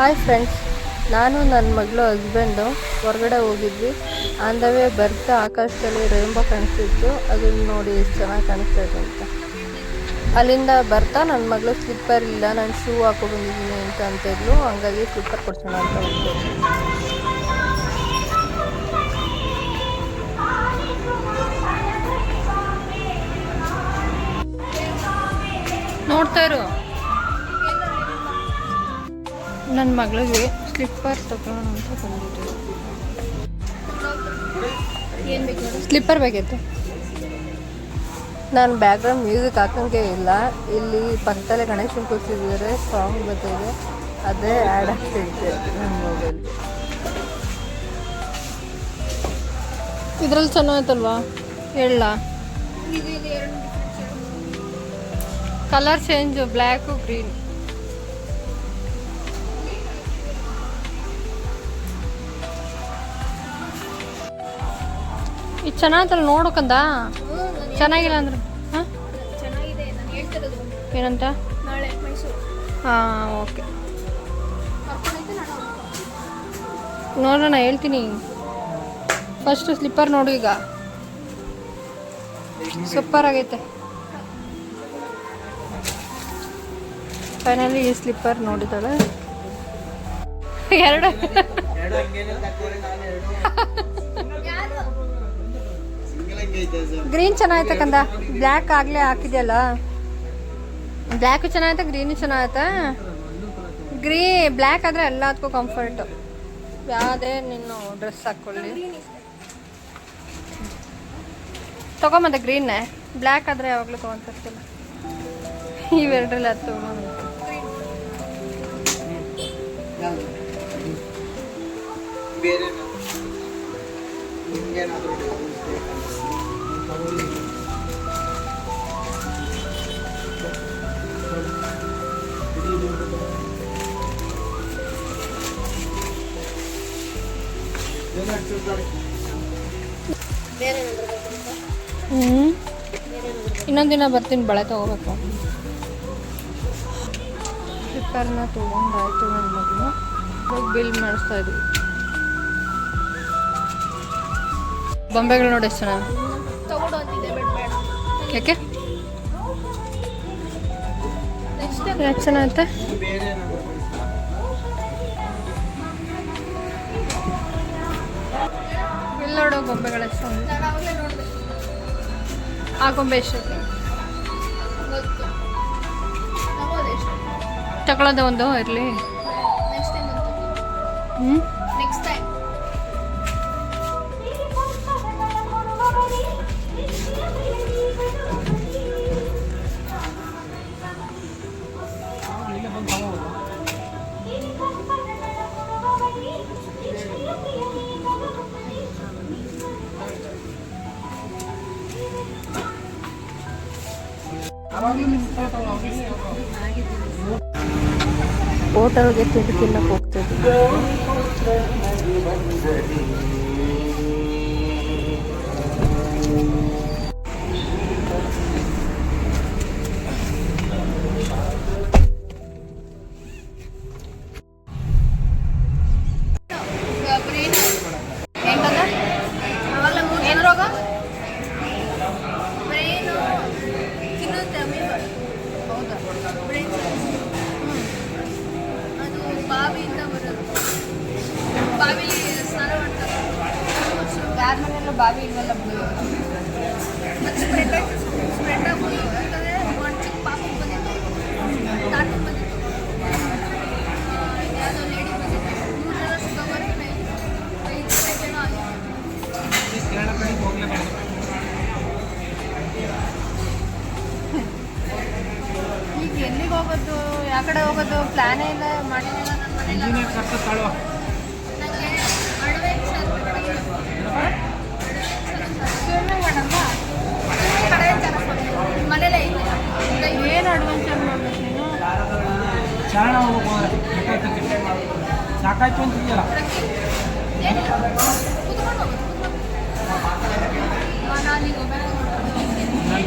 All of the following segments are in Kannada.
ಹಾಯ್ ಫ್ರೆಂಡ್ಸ್ ನಾನು ನನ್ನ ಮಗಳು ಹಸ್ಬೆಂಡು ಹೊರಗಡೆ ಹೋಗಿದ್ವಿ. ಆನ್ ದ ವೇ ಬರ್ತಾ ಆಕಾಶದಲ್ಲಿ ರೇಂಬೋ ಕಾಣಿಸ್ತಿತ್ತು. ಅದನ್ನು ನೋಡಿ ಎಷ್ಟು ಚೆನ್ನಾಗಿ ಕಾಣಿಸ್ತಾ ಇದೆ ಅಂತ. ಅಲ್ಲಿಂದ ಬರ್ತಾ ನನ್ನ ಮಗಳು ಸ್ಲಿಪ್ಪರ್ ಇಲ್ಲ, ನಾನು ಶೂ ಹಾಕೊ ಬಂದಿದ್ದೀನಿ ಅಂತ ಅಂತಿದ್ಲು. ಹಂಗಾಗಿ ಸ್ಲಿಪ್ಪರ್ ಕೊಡ್ಸೋಣ ಅಂತ ಹೋಗ್ತೀನಿ ನೋಡ್ತಾ ಇರು. ನನ್ನ ಮಗಳಿಗೆ ಸ್ಲಿಪ್ಪರ್ ತಗೊಳ್ಳೋಣ ಅಂತ ಬಂದಿದ್ದೆ. ಸ್ಲಿಪ್ಪರ್ ಬೇಕಿತ್ತು. ನಾನು ಬ್ಯಾಕ್ಗ್ರೌಂಡ್ ಮ್ಯೂಸಿಕ್ ಹಾಕೋಂಗೆ ಇಲ್ಲ. ಇಲ್ಲಿ ಪಕ್ಕದಲ್ಲೇ ಗಣೇಶನ್ ಕೂತಿದ್ದಾರೆ ಸಾಂಗ್ ಬರ್ತಿದೆ ಅದೇ ಆ್ಯಡ್ ಆಗ್ತಿದೆ ನನ್ನ ಮೊಬೈಲ್ ಇದ್ರಲ್ಲಿ ಚೆನ್ನಾಗಿತ್ತಲ್ವಾ ಹೇಳ. ಕಲರ್ ಚೇಂಜು ಬ್ಲ್ಯಾಕು ಗ್ರೀನ್ ಇದು ಚೆನ್ನಾಗಲ್ಲ ನೋಡೋಕಂದ ಚೆನ್ನಾಗಿಲ್ಲ ಅಂದ್ರೆ ಹಾಂ? ಚೆನ್ನಾಗಿದೆ ನಾನು ಹೇಳ್ತಿರೋದು. ಏನಂತ? ನಾಳೆ ಮೈಸೂರು. ಹಾಂ ಓಕೆ. ನೋಡೋಣ ಹೇಳ್ತೀನಿ. ಫಸ್ಟ್ ಸ್ಲಿಪ್ಪರ್ ನೋಡು ಈಗ. ಸೂಪರ್ ಆಗೈತೆ. ಫೈನಲಿ ಈ ಸ್ಲಿಪ್ಪರ್ ನೋಡಿದಾಳೆ ಎರಡು. ಗ್ರೀನ್ ಚೆನ್ನಾಗೈತೆ ಕಂದ. ಬ್ಲ್ಯಾಕ್ ಆಗಲೇ ಹಾಕಿದ್ಯಲ್ಲ? ಬ್ಲ್ಯಾಕು ಚೆನ್ನಾಗೈತೆ ಗ್ರೀನು ಚೆನ್ನಾಗೈತೆ. ಗ್ರೀ ಬ್ಲ್ಯಾಕ್ ಆದರೆ ಎಲ್ಲದಕ್ಕೂ ಕಂಫರ್ಟ್ ಯಾವುದೇ ನೀನು ಡ್ರೆಸ್ ಹಾಕ್ಕೊಳ್ಳಿ. ತಗೊಂಬಂದೆ ಗ್ರೀನ್ನೇ ಬ್ಲ್ಯಾಕ್ ಆದರೆ ಯಾವಾಗಲೂ ತೊಗೊಂತಿರ್ತಿಲ್ಲ ಇವೆರಡರಲ್ಲಿ ಅದು ತಗೊಂಡು ಬೇರೆ ಹ್ಞೂ ಇನ್ನೊಂದು ದಿನ ಬರ್ತೀನಿ, ಬಳೆ ತಗೋಬೇಕು. ಸ್ಲಿಪ್ಪರ್ನ ತೊಗೊಂಡಾಯ್ತು ನನ್ನ ಮಗನ. ಬಿಲ್ ಮಾಡಿಸ್ತಾ ಇದ್ವಿ. ಬೊಂಬೆಗಳು ನೋಡಿ ಎಷ್ಟು ಚೆನ್ನಾಗಿ ಯಾಕೆ ಎಷ್ಟು ಚೆನ್ನಾಗುತ್ತೆ ಇಲ್ಲಿ ನೋಡೋ ಗೊಂಬೆಗಳು ಆ ಗೊಂಬೆ ಎಷ್ಟು ತಗೊಳ್ಳೋದು ಒಂದು ಇರಲಿ. ಹ್ಞೂ ಹೋಟೆಲ್ಗೆ ತಿಂಡಿ ತಿನ್ನಕ್ಕೆ ಹೋಗ್ತಿದ್ವಿ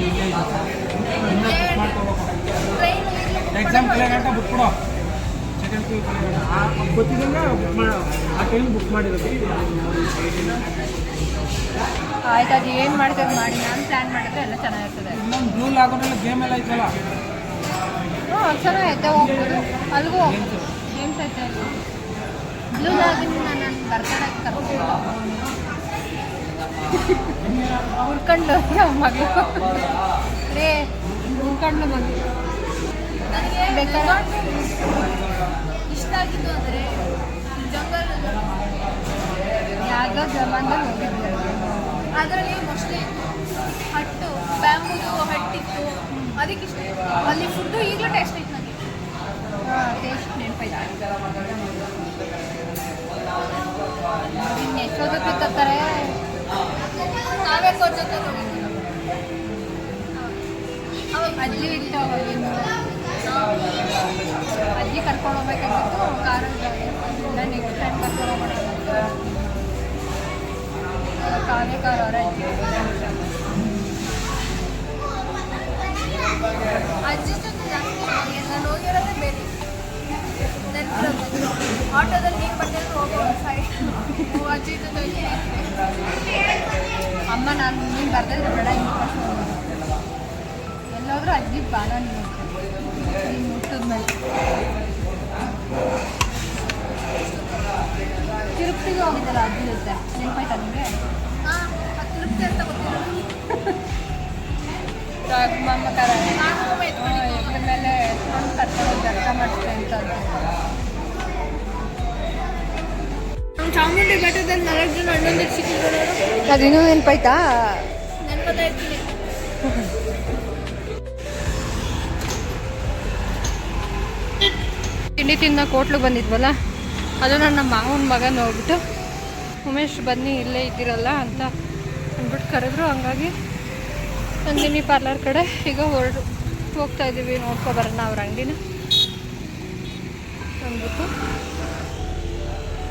ಇಲ್ಲೇ ಇದ್ದೆ. ಇನ್ನೂ check ಮಾಡ್ಕೋಬೇಕು ಟ್ರೈನ್ ಇರ್ಲಿಕ್ಕೆ ಎಕ್ಸಾಮ್ ಕೊಡು ಸೆಕೆಂಡ್ ಪಿ ಅಂತ ಆ ಗೊತ್ತಿದ್ದಂಗೆ ಬುಕ್ ಮಾಡಿ ಆ ಟೈಮ್ ಬುಕ್ ಮಾಡಿರೋದು ಆಯ್ತು ಅದು ಏನು ಮಾಡ್ತೇವೆ ಮಾಡಿ. ನಾನು ಪ್ಲ್ಯಾನ್ ಮಾಡಿದ್ರೆ ಎಲ್ಲ ಚೆನ್ನಾಗಿರ್ತದೆ. ಇನ್ನೊಂದು ಬ್ಲೂ ಲಾಗೋನೆಲ್ಲ ಗೇಮ್ ಎಲ್ಲ ಐತಲ್ಲ? ಹ್ಞೂ ಚೆನ್ನಾಗೈತೆ ಹೋಗ್ಬೋದು. ಅಲ್ಲಿಗೂ ಹೋಗ್ಬೋದು. ಗೇಮ್ಸ್ ಐತೆ ಅಲ್ಲಿ? ಬ್ಲೂ ಲಾಗಿನ್ ನನ್ನ ಬರ್ತಡೇಗೆ ಕರ್ಕೊಂಡು ಉಳ್ಕೊಂಡು ಮಗಳು. ರೇ ಉಳ್ಕೊಂಡು ಬಂದು. ಬೇಕಾದ್ರೆ? ಇಷ್ಟ ಆಗಿದ್ದು ಅಂದರೆ ಜಂಗಲ್ ಯಾವುದೋ ಜಮಾನ್ದಲ್ಲಿ ಹೋಗಿದ್ದೆ. ಅದರಲ್ಲಿ ಮೋಸ್ಟ್ಲಿ ಹಟ್ಟು ಬ್ಯಾಂಬೂದು ಹಟ್ಟಿತ್ತು. ಅದಕ್ಕೆ ಇಷ್ಟ. ಅಲ್ಲಿ ಫುಡ್ಡು ಈಗಲೂ ಟೇಸ್ಟ್ ಐತೆ ನನಗೆ ಟೇಸ್ಟ್ ನೆನಪಾಯ್ತು. ಇನ್ನು ಎಷ್ಟೊತ್ತಕ್ಕೆ ತರ್ತಾರೆ? ನಾವೇ ಅವಾಗ ಅಜ್ಜಿ ಇಟ್ಟು ಅಜ್ಜಿ ಕರ್ಕೊಂಡು ಹೋಗ್ಬೇಕಾಗಿತ್ತು. ಕಾರ್ ಅದರಿಂದ ನೆಕ್ಸ್ಟ್ ಟೈಮ್ ಕರ್ಕೊಂಡು ಹೋಗೋಣ ಕಾವೇ ಕಾರ್ ಅವರ ಅಜ್ಜಿ ಅಜ್ಜಿ ಜೊತೆ. ನಾನು ಹೋಗಿರೋದೇ ಬೇರೆ. ಆಟೋದಲ್ಲಿ ನೀರು ಬಂದಿದ್ರು ಹೋಗೋ ಅಜ್ಜಿ ಜೊತೆ ಅಮ್ಮ, ನಾನು ನೀನು ಬರ್ದಿದ್ರೆ ಬೇಡ ಹೋಗೋದು. ಅಜ್ಜಿ ಬಾಲ ನೀನು ನೀನು ಮುಟ್ಟಿದ್ಮೇಲೆ ತಿರುಪತಿಗೆ ಹೋಗಿದ್ದಲ್ಲ ಅಜ್ಜಿ ಜೊತೆ? ನೆನಪಾಯ್ತಾ ನಿಮಗೆ ಮಮ್ಮ ಕರ ನಾನು ಒಮ್ಮೆ ಎತ್ಕೊಂಡಿದ್ದೆ. ಇದ್ರ ಮೇಲೆ ಎತ್ಕೊಂಡು ಕರ್ಕೊಂಡು ಜರ್ಕ ಮಾಡಿಸ್ತೆ ಅಂತ ಚಾಮುಂಡಿ ಬೆಟ್ಟದಲ್ಲಿ ನಾಲ್ಕು ಜನ ಸಿಕ್ಕಿದ್ರು ಅದು, ಇನ್ನೂ ನೆನಪಾಯ್ತಾ ನೆನಪದ ಇರ್ತೀನಿ ತಿಂಡಿ ತಿನ್ನೋ ಕೋಟ್ಲು ಬಂದಿದ್ವಲ್ಲ, ಅದು ನನ್ನ ಮಾವನ ಮಗ ನೋಡ್ಬಿಟ್ಟು ಉಮೇಶ್ ಬನ್ನಿ ಇಲ್ಲೇ ಇದ್ದೀರಲ್ಲ ಅಂತ ಅಂದ್ಬಿಟ್ಟು ಕರೆದ್ರು, ಹಂಗಾಗಿ ನಂದಿನಿ ಪಾರ್ಲರ್ ಕಡೆ. ಈಗ ಹೊರಡು ಹೋಗ್ತಾ ಇದ್ದೀವಿ ನೋಡ್ಕೊ ಬರೋಣ ಅವ್ರ ಅಂಗಡಿನ. ಅಂದ್ಬಿಟ್ಟು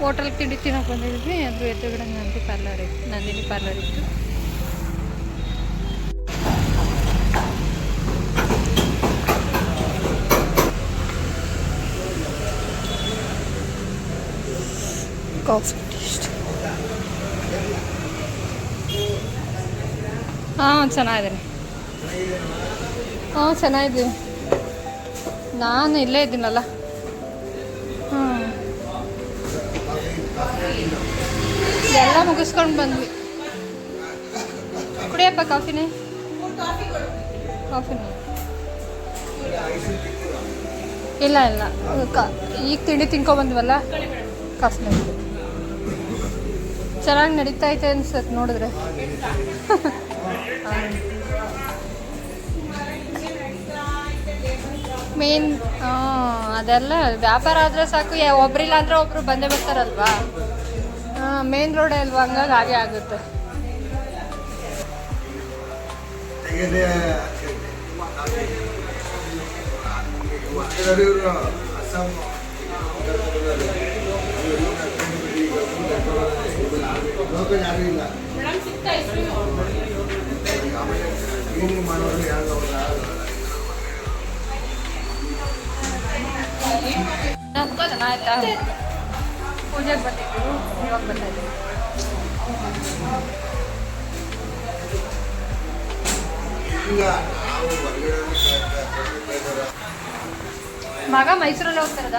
ಹೋಟೆಲ್ ತಿಂಡಿ ತಿನ್ನೋಕೆ ಬಂದಿದ್ವಿ. ಅದು ಎದುರುಗಡೆ ನಂದಿ ಪಾರ್ಲರ್ ಇತ್ತು, ನಂದಿನಿ ಪಾರ್ಲರ್ ಇತ್ತು. Coffee taste. ಹಾಂ ಚೆನ್ನಾಗಿದ್ದೀನಿ ಹಾಂ, ಚೆನ್ನಾಗಿದ್ದೀನಿ. ನಾನು ಇಲ್ಲೇ ಇದ್ದೀನಲ್ಲ. ಹ್ಞೂ ಎಲ್ಲ ಮುಗಿಸ್ಕೊಂಡು ಬಂದ್ವಿ. ಕುಡಿಯಪ್ಪ ಕಾಫಿನೇ? ಕಾಫಿನೇ? ಇಲ್ಲ ಇಲ್ಲ. ಈಗ ತಿಂಡಿ ತಿನ್ಕೊ ಬಂದ್ವಲ್ಲ? ಕಾಫಿನೇ. ಚೆನ್ನಾಗಿ ನಡೀತಾ ಐತೆ ಅನ್ಸತ್ತೆ ನೋಡಿದ್ರೆ. ಮೇನ್ ಅದೆಲ್ಲ ವ್ಯಾಪಾರ ಆದರೆ ಸಾಕು. ಒಬ್ರಿಲ್ಲ ಅಂದ್ರೆ ಒಬ್ರು ಬಂದೇ ಬರ್ತಾರಲ್ವಾ? ಹಾಂ ಮೇನ್ ರೋಡ್ ಅಲ್ವಾ ಹಂಗಾಗಿ ಹಾಗೆ ಆಗುತ್ತೆ. ಚೆನ್ನಾಯ್ತಾ ಪೂಜೆಗೆ ಬಂದಿದ್ದು ಇವಾಗ ಬರ್ತಾ ಇದ್ದೀವಿ ಮಗ ಮೈಸೂರಲ್ಲಿ ಹೋಗ್ತಾರದ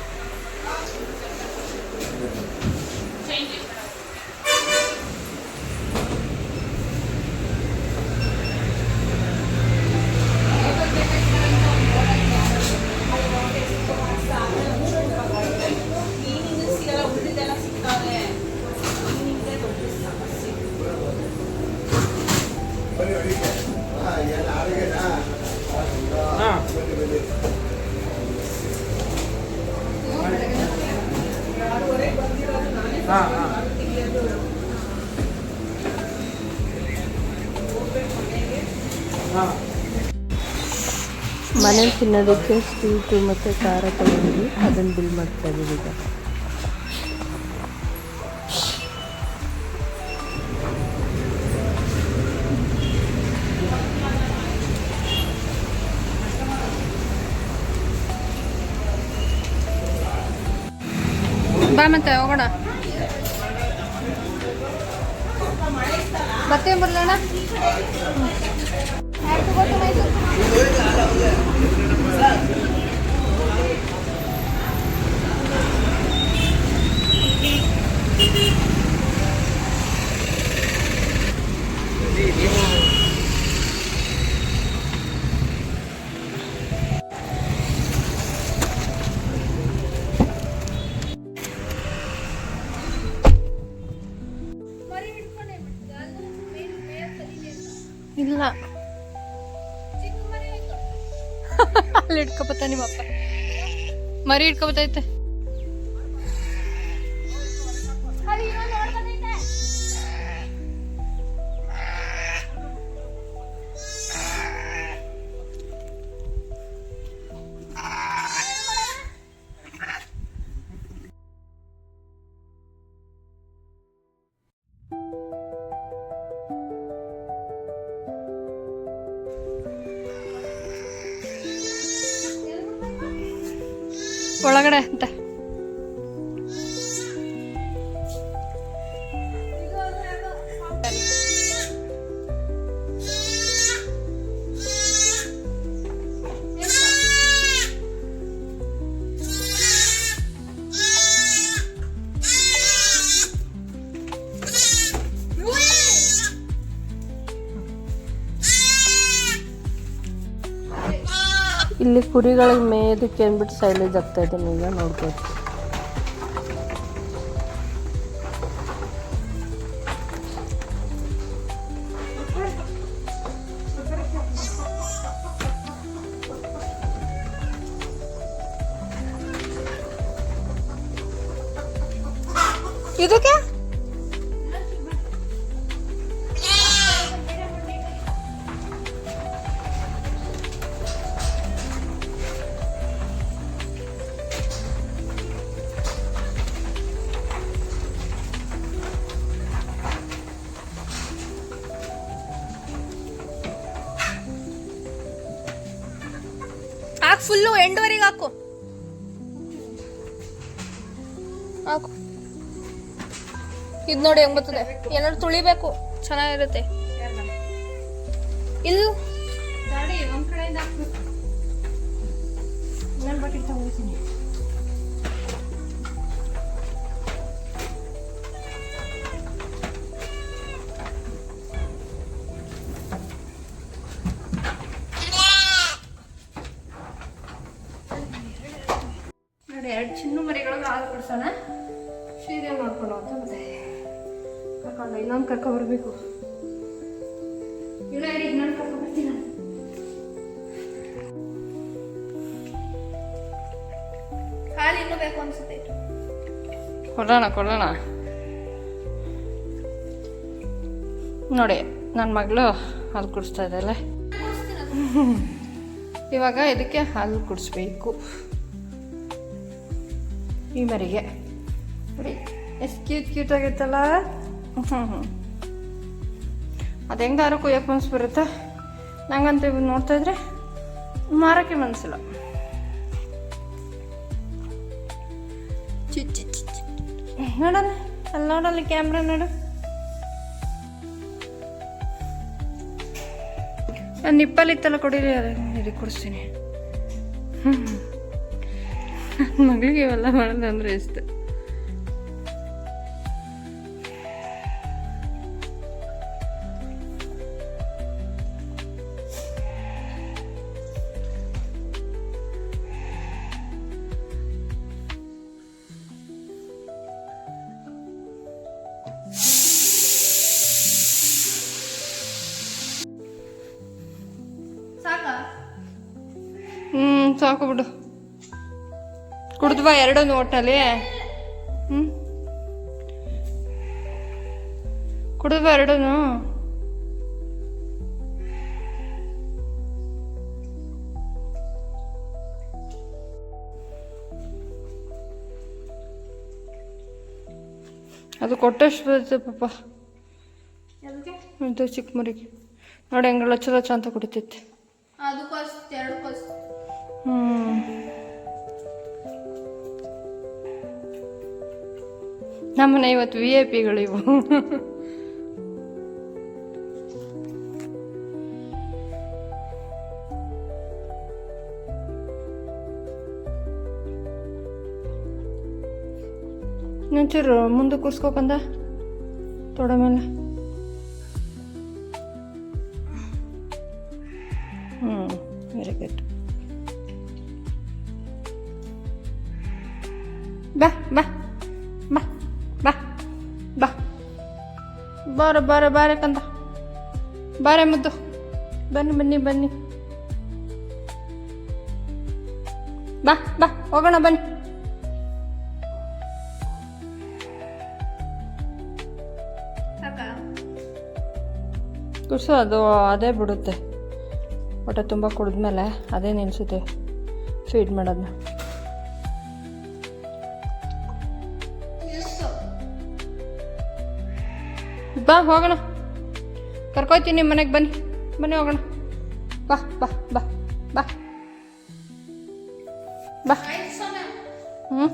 ಮನೇಲಿ ತಿನ್ನೋದಕ್ಕೆ ಸ್ವೀಟು ಮತ್ತು ಖಾರ ತೊಗೊಂಡ್ವಿ ಅದನ್ನು ಬಿಲ್ ಮಾಡ್ತಾ ಇದ್ದೀವಿ ಈಗ. ಬಾ ಮತ್ತೆ ಹೋಗೋಣ. ಮತ್ತೆ ಬರ್ಲಣ್ಣ? मरीड कब बताते ಒಳಗಡೆ ಅಂತ ಇಲ್ಲಿ ಕುರಿಗಳಿಗೆ ಮೇಯೋದಕ್ಕೆ ಅಂದ್ಬಿಟ್ಟು ಸೈಲೇಜ್ ಆಗ್ತಾ ಇದ್ದೀನಿ ಈಗ ನೋಡ್ಬೋದು ಇದಕ್ಕೆ? ನೋಡಿ ಹೆಂಗ್ ಬರ್ತದೆ. ಏನಾದ್ರು ತುಳಿಬೇಕು ಚೆನ್ನಾಗಿರುತ್ತೆ. ಇಲ್ಲ. ನೋಡಿ ಎರಡು ಚಿನ್ನು ಮರಿಗಳಿಗೆ ಹಾಲು ಕೊಡ್ಸೋಣ. ಕರ್ಕೊಂಡು ಇನ್ನೊಂದು ಕರ್ಕ ಬರಬೇಕು. ಇಲ್ಲ ಹೇಳಿ ಇನ್ನೊಂದು ಕರ್ಕೊಂಡು ಬರ್ತೀನಿ ನಾನು. ಹಾಲು ಇನ್ನೂ ಬೇಕು ಅನ್ಸುತ್ತೆ. ಕೊಡೋಣ ಕೊಡೋಣ. ನೋಡಿ ನನ್ನ ಮಗಳು ಹಾಲು ಕುಡಿಸ್ತಾ ಇದ್ದಾಳೆ ಇವಾಗ ಇದಕ್ಕೆ ಹಾಲು ಕುಡಿಸ್ಬೇಕು. ಈ ಮರಿಗೆ. ನೋಡಿ ಎಷ್ಟು ಕ್ಯೂಟ್ ಕ್ಯೂಟ್ ಆಗೈತಲ್ಲ ಹ್ಞೂ ಅದು ಹೆಂಗಾರು ಕುಯ್ಯಕ್ಕೆ ಮನ್ಸು ಬರುತ್ತೆ? ನಂಗಂತ ಇವ್ ನೋಡ್ತಾ ಇದ್ರೆ ಮಾರಕ್ಕೆ ಮನಸ್ಸಿಲ್ಲ ಚಿ ಚಿ ಚಿ ಚಿ. ನೋಡೋಣ ಅಲ್ಲಿ ನೋಡಲ್ಲ ಕ್ಯಾಮ್ರಾ ನೋಡು. ನಾನು ನಿಪ್ಪಲ್ಲಿ ಇತ್ತಲ್ಲ ಕೊಡಿರಿ ಇದಕ್ಕೆ ಕೊಡಿಸ್ತೀನಿ. ನನ್ನ ಮಗಳಿಗೆ ಇವೆಲ್ಲ ಮಾಡೋದಂದ್ರೆ ಅಂದರೆ ಇಷ್ಟ. ಸಾಕ? ಹ್ಮ್ ಸಾಕು ಬಿಡು. ಕುಡಿದ್ವ ಎರಡು ನೋಟಲ್ಲಿ. ಹ್ಮ್. ಕುಡಿದ್ವ ಎರಡು ಅದು ಕೊಟ್ಟಷ್ಟು ಬರುತ್ತೆ ಪಾಪ. ಅದು ಚಿಕ್ಕ ಮರಿಗೆ. ನೋಡಿ ಹೆಂಗೆಲ್ಲ ಚಲೋ ಚಂತ ಕುಡಿತೈತೆ. ನಮ್ಮನೆ ಇವತ್ತು ವಿ ಐ ಪಿಗಳು ಇವು. ಮುಂದೆ ಕೂರ್ಸ್ಕೊಕಂದ ತೊಡ ಮೇಲೆ ಬಾರ ಬಾರ ಬಾರೆ ಕಂದ. ಬಾರೆ ಮುದ್ದು. ಬನ್ನಿ ಬನ್ನಿ ಬನ್ನಿ. ಬಾ ಬಾ ಹೋಗೋಣ ಬನ್ನಿ. ಕುರ್ಸು ಕುಡ್ಸು ಅದು ಅದೇ ಬಿಡುತ್ತೆ. ಹೊಟ್ಟೆ ತುಂಬ ಕುಡಿದ್ಮೇಲೆ ಅದೇ ನಿಲ್ಸುತ್ತೆ. ಫೀಡ್ ಮಾಡೋದನ್ನ ಬಾ, ಹೋಗೋಣ. ಕರ್ಕೊಯ್ತೀನಿ ನಿಮ್ಮ ಮನೆಗೆ ಬನ್ನಿ. ಬನ್ನಿ ಹೋಗೋಣ. ಬಾ ಬಾ ಬಾ ಬಾ. ಬಾ. ಹ್ಞೂ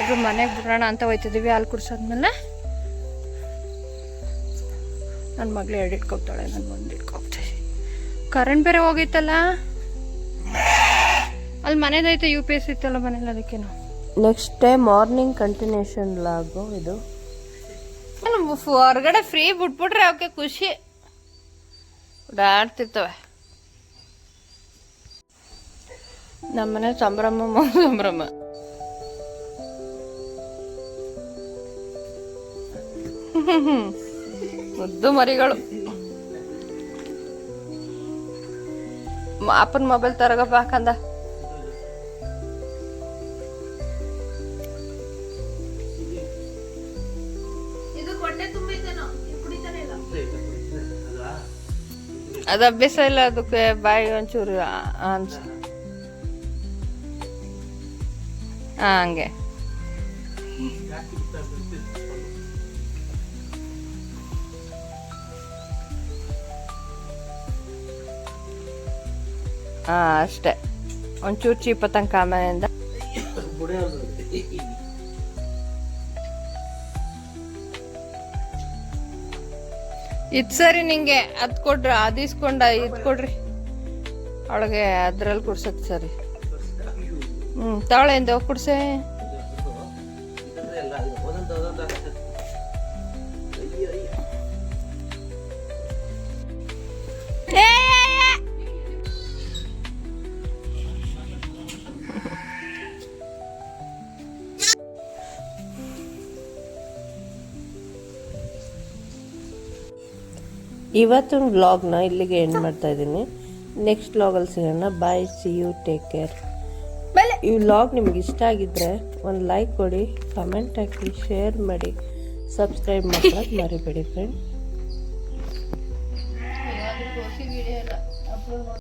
ಅದು ಮನೆಗೆ ಬಿಡೋಣ ಅಂತ ಹೋಯ್ತಿದ್ದೀವಿ ಹಾಲು ಕುಡ್ಸೋದ್ಮೇಲೆ. ನನ್ನ ಮಗಳು ಎರಡು ಇಟ್ಕೊತಾಳೆ ನಾನು ಒಂದು ಇಟ್ಕೊಗ್ತೀನಿ ಕರೆಂಟ್ ಬೇರೆ ಹೋಗೈತಲ್ಲ. ಅಲ್ಲಿ ಮನೇದೈತೆ ಯು ಪಿ ಎಸ್ ಇತ್ತಲ್ಲ ಮನೇಲಿ ಅದಕ್ಕೇನು? ನೆಕ್ಸ್ಟ್ ಡೇ ಮಾರ್ನಿಂಗ್ ಕಂಟಿನ್ಯೂಷನ್ ಲಾಗು ಇದು. ಹೊರಗಡೆ ಫ್ರೀ ಬಿಟ್ಬಿಟ್ರೆ ಅವಕ್ಕೆ ಖುಷಿ. ಓಡಾಡ್ತಿರ್ತವೆ. ನಮ್ಮನೆ ಸಂಭ್ರಮ ಸಂಭ್ರಮ. ಮುದ್ದು ಮರಿಗಳು. ಅಪ್ಪನ ಮೊಬೈಲ್ ತರಗಪ್ಪ ಹಾಕಂದ. ಅದು ಅಭ್ಯಾಸ ಇಲ್ಲ ಅದಕ್ಕೆ ಬಾಯಿ ಒಂಚೂರು ಅನ್ಸ ಹಂಗೆ. ಹಾಂ ಅಷ್ಟೇ. ಒಂಚೂರು ಚೀಪ ತನಕ ಆಮೇಲಿಂದ. ಇದು ಸರಿ ನಿಂಗೆ, ಅದ್ ಕೊಡ್ರಿ ಅದಿಸ್ಕೊಂಡ ಇದ್ ಕೊಡ್ರಿ. ಅವಳಿಗೆ ಅದ್ರಲ್ಲಿ ಕುಡ್ಸಕ್ ಸರಿ. ಹ್ಮ್ ತಾಳೆ ಇಂದ ಕುಡ್ಸೆ. ಇವತ್ತಿನ ವ್ಲಾಗ್ನ ಇಲ್ಲಿಗೆ ಎಂಡ್ ಮಾಡ್ತಾ ಇದ್ದೀನಿ. ನೆಕ್ಸ್ಟ್ ವ್ಲಾಗಲ್ಲಿ ಸಿಗೋಣ. Bye see you take care ಈ ವ್ಲಾಗ್ ನಿಮ್ಗೆ ಇಷ್ಟ ಆಗಿದ್ರೆ ಒಂದು ಲೈಕ್ ಕೊಡಿ ಕಮೆಂಟ್ ಹಾಕಿ ಶೇರ್ ಮಾಡಿ ಸಬ್ಸ್ಕ್ರೈಬ್ ಮಾಡೋದು ಮರಿಬೇಡಿ ಫ್ರೆಂಡ್